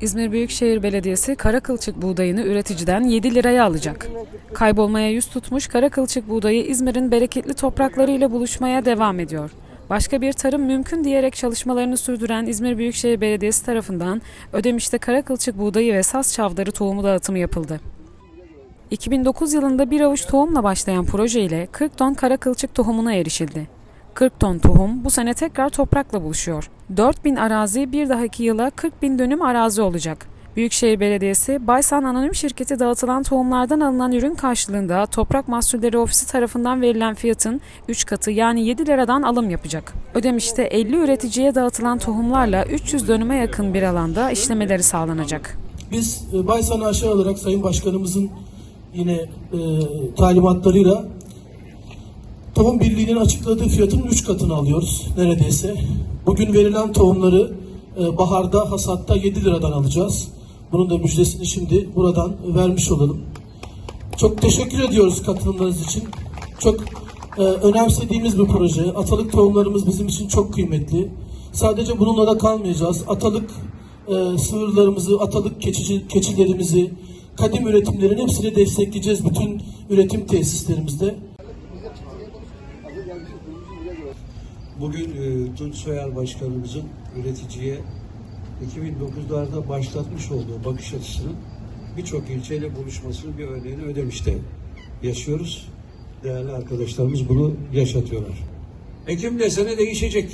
İzmir Büyükşehir Belediyesi kara kılçık buğdayını üreticiden 7 liraya alacak. Kaybolmaya yüz tutmuş kara kılçık buğdayı İzmir'in bereketli topraklarıyla buluşmaya devam ediyor. Başka bir tarım mümkün diyerek çalışmalarını sürdüren İzmir Büyükşehir Belediyesi tarafından Ödemiş'te kara kılçık buğdayı ve saz çavdarı tohumu dağıtımı yapıldı. 2009 yılında bir avuç tohumla başlayan proje ile 40 ton kara kılçık tohumuna erişildi. 40 ton tohum bu sene tekrar toprakla buluşuyor. 4000 arazi bir dahaki yıla 40 bin dönüm arazi olacak. Büyükşehir Belediyesi, Baysan Anonim Şirketi dağıtılan tohumlardan alınan ürün karşılığında Toprak Mahsulleri Ofisi tarafından verilen fiyatın 3 katı yani 7 liradan alım yapacak. Ödemiş'te 50 üreticiye dağıtılan tohumlarla 300 dönüme yakın bir alanda işlemeleri sağlanacak. Biz e, Bay Sanayi olarak Sayın Başkanımızın yine e, talimatlarıyla tohum birliğinin açıkladığı fiyatın 3 katını alıyoruz neredeyse. Bugün verilen tohumları e, baharda hasatta 7 liradan alacağız. Bunun da müjdesini şimdi buradan vermiş olalım. Çok teşekkür ediyoruz katılımlarınız için. Çok e, önemsediğimiz bir proje. Atalık tohumlarımız bizim için çok kıymetli. Sadece bununla da kalmayacağız. Atalık e, sığırlarımızı, atalık keçici, keçilerimizi, kadim üretimlerin hepsini destekleyeceğiz bütün üretim tesislerimizde. Bugün e, Tunç Soyer Başkanımızın üreticiye 2009'larda başlatmış olduğu bakış açısının birçok ilçeyle buluşmasının bir örneğini Ödemiş'te yaşıyoruz. Değerli arkadaşlarımız bunu yaşatıyorlar. Ekim desene değişecek.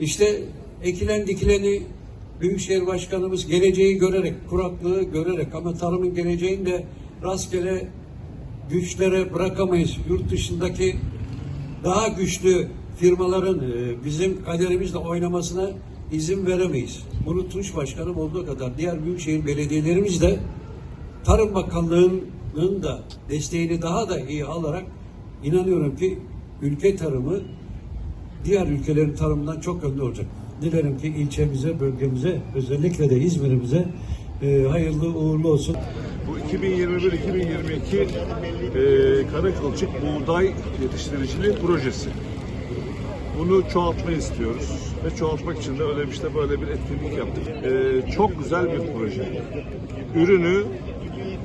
İşte ekilen dikileni Büyükşehir Başkanımız geleceği görerek, kuraklığı görerek ama tarımın geleceğini de rastgele güçlere bırakamayız. Yurt dışındaki daha güçlü firmaların e, bizim kaderimizle oynamasına izin veremeyiz. Bunu Tunç Başkanım olduğu kadar diğer büyükşehir belediyelerimiz de Tarım Bakanlığı'nın da desteğini daha da iyi alarak inanıyorum ki ülke tarımı diğer ülkelerin tarımından çok önde olacak. Dilerim ki ilçemize, bölgemize, özellikle de İzmir'imize e, hayırlı uğurlu olsun. Bu 2021-2022 e, kara kılçık buğday yetiştiriciliği projesi. Bunu çoğaltmayı istiyoruz ve çoğaltmak için de Ödemiş'te böyle bir etkinlik yaptık. E, çok güzel bir proje. Ürünü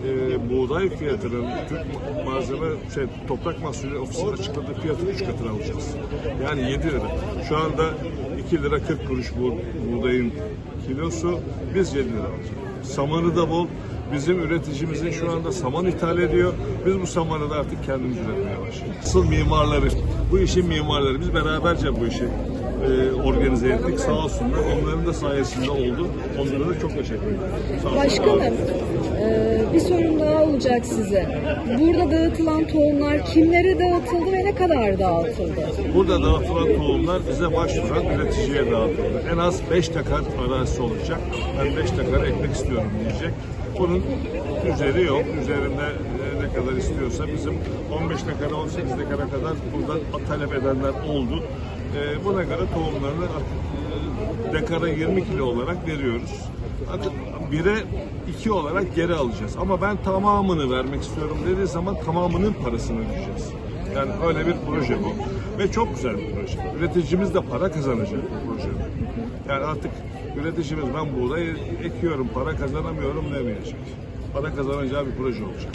e, buğday fiyatının Türk malzeme şey, toprak mahsulü ofisinin açıkladığı fiyatın 3 katını alacağız. Yani 7 lira. Şu anda 2 lira 40 kuruş bu buğdayın kilosu. Biz 7 lira alacağız. Samanı da bol. Bizim üreticimizin şu anda saman ithal ediyor. Biz bu samanı da artık kendimiz üretmeye başlıyoruz. Asıl mimarları, bu işin mimarları. Biz beraberce bu işi e, organize ettik. Sağ olsunlar. Onların da sayesinde oldu. Onlara da çok teşekkür ederim. Sağ olsunlar. Eee, bir sorum daha olacak size. Burada dağıtılan tohumlar kimlere dağıtıldı ve ne kadar dağıtıldı? Burada dağıtılan tohumlar bize başvuran üreticiye dağıtıldı. En az 5 takar arazisi olacak. Ben 5 takar ekmek istiyorum diyecek. Bunun üzeri yok. Üzerinde e, ne kadar istiyorsa bizim 15 takara 18 takara kadar burada talep edenler oldu. E, buna göre tohumlarını e, dekara 20 kilo olarak veriyoruz. Bire iki olarak geri alacağız. Ama ben tamamını vermek istiyorum dediği zaman tamamının parasını ödeyeceğiz. Yani öyle bir proje bu. Ve çok güzel bir proje. Üreticimiz de para kazanacak bu proje. Yani artık üreticimiz ben buğday ekiyorum, para kazanamıyorum demeyecek. Para kazanacağı bir proje olacak.